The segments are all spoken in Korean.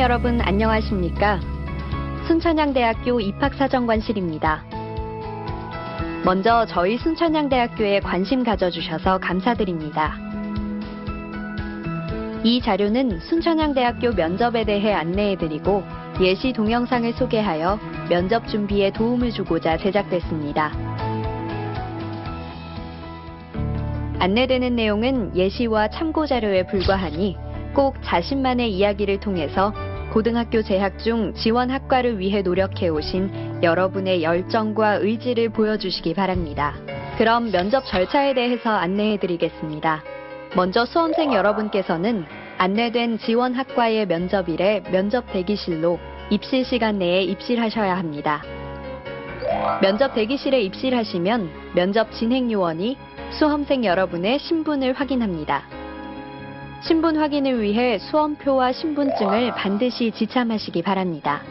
여러분 안녕하십니까? 순천향대학교 입학사정관실입니다. 먼저 저희 순천향대학교에 관심 가져주셔서 감사드립니다. 이 자료는 순천향대학교 면접에 대해 안내해드리고 예시 동영상을 소개하여 면접 준비에 도움을 주고자 제작됐습니다. 안내되는 내용은 예시와 참고 자료에 불과하니 꼭 자신만의 이야기를 통해서 고등학교 재학 중 지원 학과를 위해 노력해 오신 여러분의 열정과 의지를 보여주시기 바랍니다. 그럼 면접 절차에 대해서 안내해 드리겠습니다. 먼저 수험생 여러분께서는 안내된 지원 학과의 면접일에 면접 대기실로 입실 시간 내에 입실하셔야 합니다. 면접 대기실에 입실하시면 면접 진행 요원이 수험생 여러분의 신분을 확인합니다. 신분 확인을 위해 수험표와 신분증을 반드시 지참하시기 바랍니다.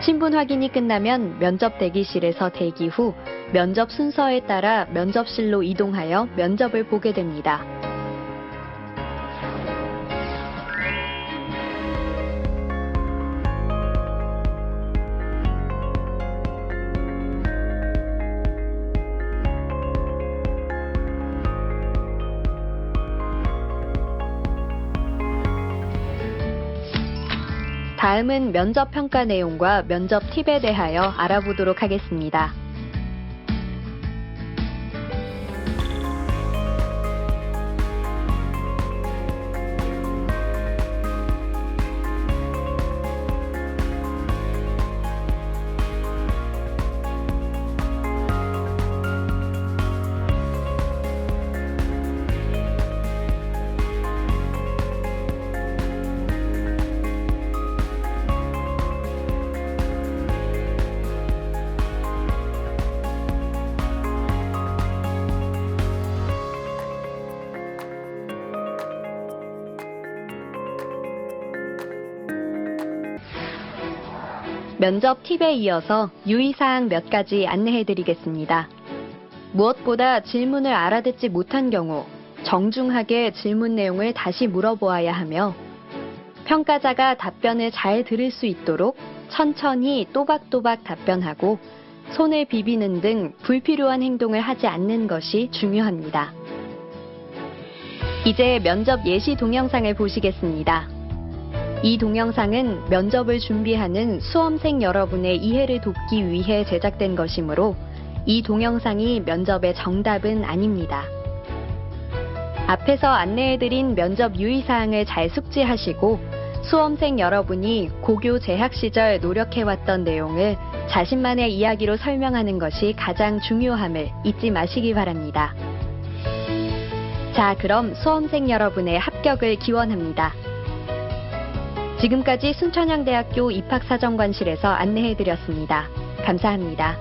신분 확인이 끝나면 면접 대기실에서 대기 후 면접 순서에 따라 면접실로 이동하여 면접을 보게 됩니다. 다음은 면접 평가 내용과 면접 팁에 대하여 알아보도록 하겠습니다. 면접 팁에 이어서 유의사항 몇 가지 안내해 드리겠습니다. 무엇보다 질문을 알아듣지 못한 경우 정중하게 질문 내용을 다시 물어보아야 하며 평가자가 답변을 잘 들을 수 있도록 천천히 또박또박 답변하고 손을 비비는 등 불필요한 행동을 하지 않는 것이 중요합니다. 이제 면접 예시 동영상을 보시겠습니다. 이 동영상은 면접을 준비하는 수험생 여러분의 이해를 돕기 위해 제작된 것이므로 이 동영상이 면접의 정답은 아닙니다. 앞에서 안내해드린 면접 유의사항을 잘 숙지하시고 수험생 여러분이 고교 재학 시절 노력해왔던 내용을 자신만의 이야기로 설명하는 것이 가장 중요함을 잊지 마시기 바랍니다. 자, 그럼 수험생 여러분의 합격을 기원합니다. 지금까지 순천향대학교 입학사정관실에서 안내해드렸습니다. 감사합니다.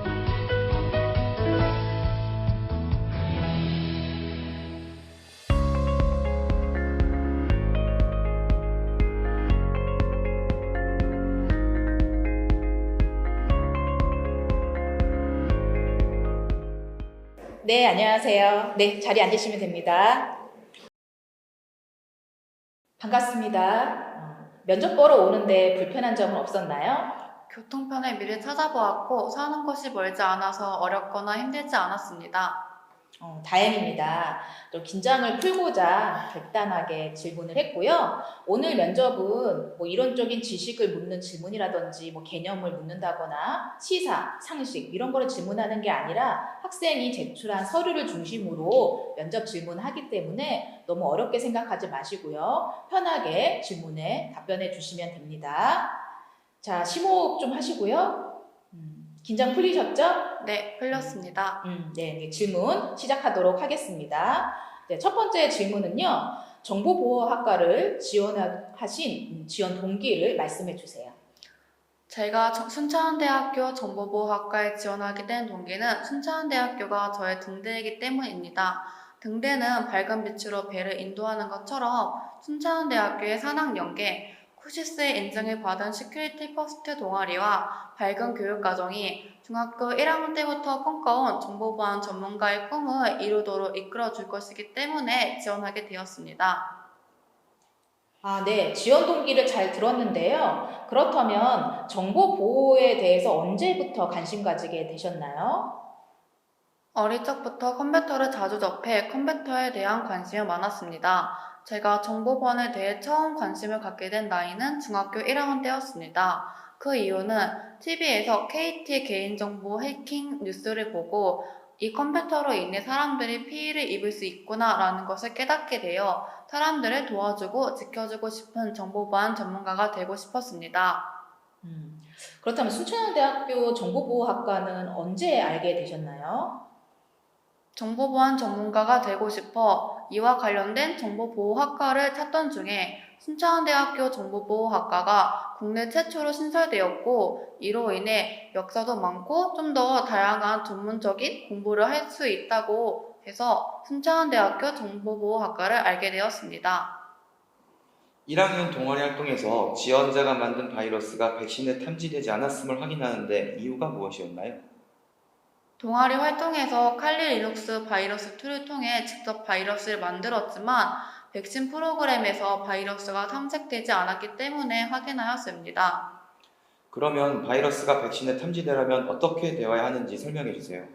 네, 안녕하세요. 네, 자리 앉으시면 됩니다. 반갑습니다. 어, 면접 보러 오는데 불편한 점은 없었나요? 교통편을 미리 찾아보았고 사는 곳이 멀지 않아서 어렵거나 힘들지 않았습니다. 어, 다행입니다. 또 긴장을 풀고자 간단하게 질문을 했고요. 오늘 면접은 뭐 이론적인 지식을 묻는 질문이라든지 뭐 개념을 묻는다거나 시사, 상식 이런 거를 질문하는 게 아니라 학생이 제출한 서류를 중심으로 면접 질문하기 때문에 너무 어렵게 생각하지 마시고요. 편하게 질문에 답변해 주시면 됩니다. 자, 심호흡 좀 하시고요. 음, 긴장 풀리셨죠? 네, 풀렸습니다. 음, 네, 이제 질문 시작하도록 하겠습니다. 네, 첫 번째 질문은요. 정보보호학과를 지원하신 음, 지원 동기를 말씀해 주세요. 제가 저- 순천대학교 정보보호학과에 지원하게 된 동기는 순천대학교가 저의 등대이기 때문입니다. 등대는 밝은 빛으로 배를 인도하는 것처럼 순천대학교의 산학 연계, 쿠시스의 인증을 받은 시큐리티 퍼스트 동아리와 밝은 교육 과정이 중학교 1학년 때부터 꿈꿔온 정보보안 전문가의 꿈을 이루도록 이끌어 줄 것이기 때문에 지원하게 되었습니다. 아, 네. 지원 동기를 잘 들었는데요. 그렇다면 정보 보호에 대해서 언제부터 관심 가지게 되셨나요? 어릴 적부터 컴퓨터를 자주 접해 컴퓨터에 대한 관심이 많았습니다. 제가 정보보안에 대해 처음 관심을 갖게 된 나이는 중학교 1학년 때였습니다. 그 이유는 TV에서 KT 개인정보 해킹 뉴스를 보고 이 컴퓨터로 인해 사람들이 피해를 입을 수 있구나라는 것을 깨닫게 되어 사람들을 도와주고 지켜주고 싶은 정보보안 전문가가 되고 싶었습니다. 음, 그렇다면 순천향대학교 정보보호학과는 언제 알게 되셨나요? 정보보안 전문가가 되고 싶어 이와 관련된 정보보호학과를 찾던 중에 순천대학교 정보보호학과가 국내 최초로 신설되었고 이로 인해 역사도 많고 좀 더 다양한 전문적인 공부를 할 수 있다고 해서 순천대학교 정보보호학과를 알게 되었습니다. 1학년 동아리 활동에서 지원자가 만든 바이러스가 백신에 탐지되지 않았음을 확인하는데 이유가 무엇이었나요? 동아리 활동에서 칼리 리눅스 바이러스 툴을 통해 직접 바이러스를 만들었지만 백신 프로그램에서 바이러스가 탐색되지 않았기 때문에 확인하였습니다. 그러면 바이러스가 백신에 탐지되려면 어떻게 되어야 하는지 설명해 주세요.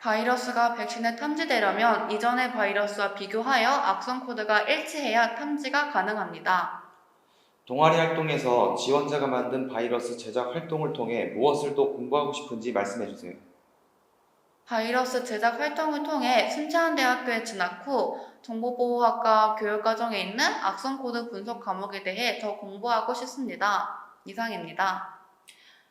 바이러스가 백신에 탐지되려면 이전의 바이러스와 비교하여 악성 코드가 일치해야 탐지가 가능합니다. 동아리 활동에서 지원자가 만든 바이러스 제작 활동을 통해 무엇을 또 공부하고 싶은지 말씀해 주세요. 바이러스 제작 활동을 통해 순천대학교에 진학 후 정보보호학과 교육과정에 있는 악성 코드 분석 과목에 대해 더 공부하고 싶습니다. 이상입니다.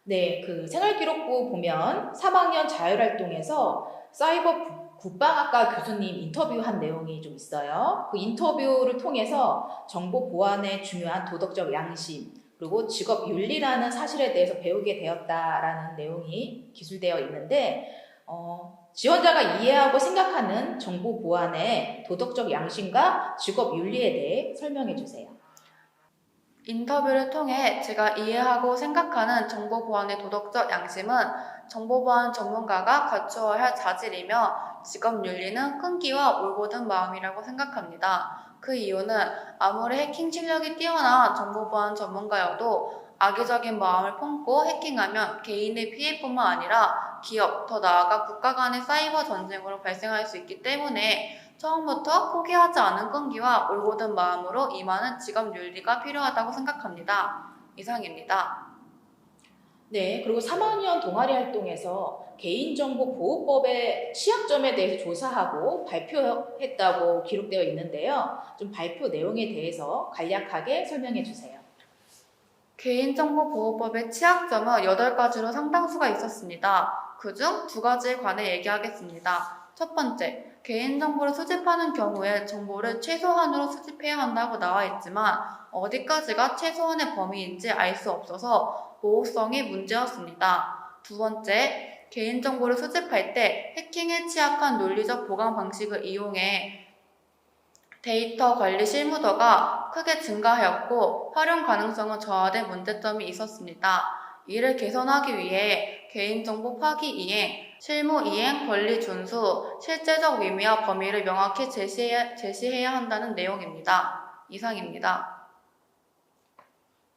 네, 그 생활기록부 보면 3학년 자율활동에서 사이버 구- 국방학과 교수님 인터뷰한 내용이 좀 있어요. 그 인터뷰를 통해서 정보 보안의 중요한 도덕적 양심, 그리고 직업 윤리라는 사실에 대해서 배우게 되었다라는 내용이 기술되어 있는데, 어, 지원자가 이해하고 생각하는 정보 보안의 도덕적 양심과 직업 윤리에 대해 설명해 주세요. 인터뷰를 통해 제가 이해하고 생각하는 정보 보안의 도덕적 양심은 정보보안 전문가가 갖추어야 할 자질이며 직업 윤리는 끈기와 올곧은 마음이라고 생각합니다. 그 이유는 아무리 해킹 실력이 뛰어난 정보보안 전문가여도 악의적인 마음을 품고 해킹하면 개인의 피해뿐만 아니라 기업, 더 나아가 국가 간의 사이버 전쟁으로 발생할 수 있기 때문에 처음부터 포기하지 않은 끈기와 올곧은 마음으로 임하는 직업 윤리가 필요하다고 생각합니다. 이상입니다. 네, 그리고 3학년 동아리 활동에서 개인정보보호법의 취약점에 대해서 조사하고 발표했다고 기록되어 있는데요. 좀 발표 내용에 대해서 간략하게 설명해 주세요. 개인정보보호법의 취약점은 8가지로 상당수가 있었습니다. 그중 두 가지에 관해 얘기하겠습니다. 첫 번째, 개인정보를 수집하는 경우에 정보를 최소한으로 수집해야 한다고 나와 있지만 어디까지가 최소한의 범위인지 알 수 없어서 보호성이 문제였습니다. 두 번째, 개인정보를 수집할 때 해킹에 취약한 논리적 보관 방식을 이용해 데이터 관리 실무도가 크게 증가하였고 활용 가능성은 저하된 문제점이 있었습니다. 이를 개선하기 위해 개인정보 파기 이행, 실무 이행, 권리 준수, 실제적 의미와 범위를 명확히 제시해야, 제시해야 한다는 내용입니다. 이상입니다.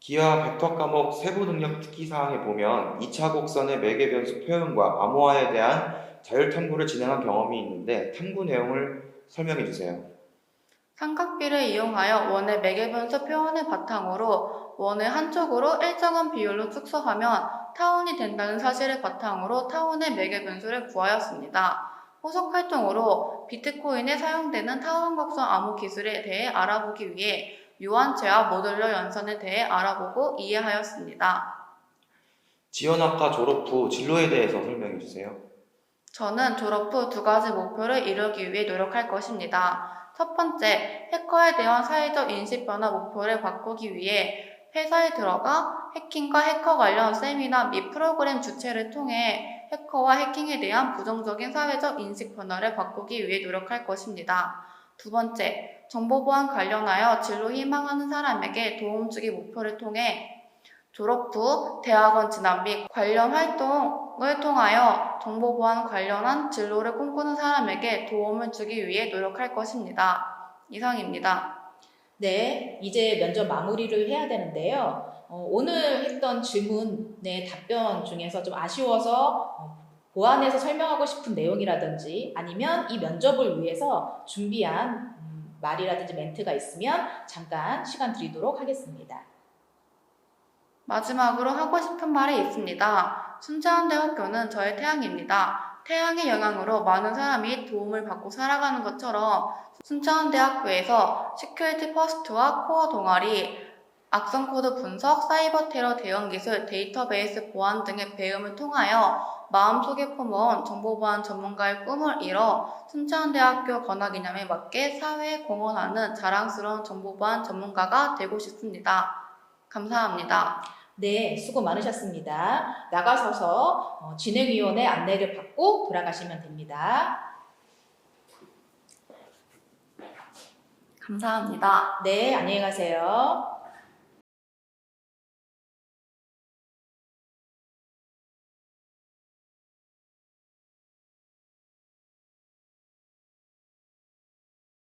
기하 벡터 과목 세부 능력 특기 사항에 보면 2차 곡선의 매개 변수 표현과 암호화에 대한 자율 탐구를 진행한 경험이 있는데 탐구 내용을 설명해 주세요. 삼각비를 이용하여 원의 매개변수 표현을 바탕으로 원의 한쪽으로 일정한 비율로 축소하면 타운이 된다는 사실을 바탕으로 타운의 매개변수를 구하였습니다. 후속 활동으로 비트코인에 사용되는 타운 곡선 암호 기술에 대해 알아보기 위해 유한체와 모듈러 연산에 대해 알아보고 이해하였습니다. 지원학과 졸업 후 진로에 대해서 설명해 주세요. 저는 졸업 후 두 가지 목표를 이루기 위해 노력할 것입니다. 첫 번째, 해커에 대한 사회적 인식 변화 목표를 바꾸기 위해 회사에 들어가 해킹과 해커 관련 세미나 및 프로그램 주최를 통해 해커와 해킹에 대한 부정적인 사회적 인식 변화를 바꾸기 위해 노력할 것입니다. 두 번째, 정보보안 관련하여 진로 희망하는 사람에게 도움 주기 목표를 통해 졸업 후 대학원 진학 및 관련 활동을 통하여 정보보안 관련한 진로를 꿈꾸는 사람에게 도움을 주기 위해 노력할 것입니다. 이상입니다. 네, 이제 면접 마무리를 해야 되는데요. 어, 오늘 했던 질문의 답변 중에서 좀 아쉬워서 어, 보완해서 설명하고 싶은 내용이라든지 아니면 이 면접을 위해서 준비한 음, 말이라든지 멘트가 있으면 잠깐 시간 드리도록 하겠습니다. 마지막으로 하고 싶은 말이 있습니다. 순천대학교는 저의 태양입니다. 태양의 영향으로 많은 사람이 도움을 받고 살아가는 것처럼 순천대학교에서 시큐리티 퍼스트와 코어 동아리, 악성 코드 분석, 사이버 테러 대응 기술, 데이터베이스 보안 등의 배움을 통하여 마음속에 품어온 정보보안 전문가의 꿈을 이뤄 순천대학교 권학이념에 맞게 사회에 공헌하는 자랑스러운 정보보안 전문가가 되고 싶습니다. 감사합니다. 네, 수고 많으셨습니다. 나가서서 어, 진행위원회 안내를 받고 돌아가시면 됩니다. 감사합니다. 네, 안녕히 가세요.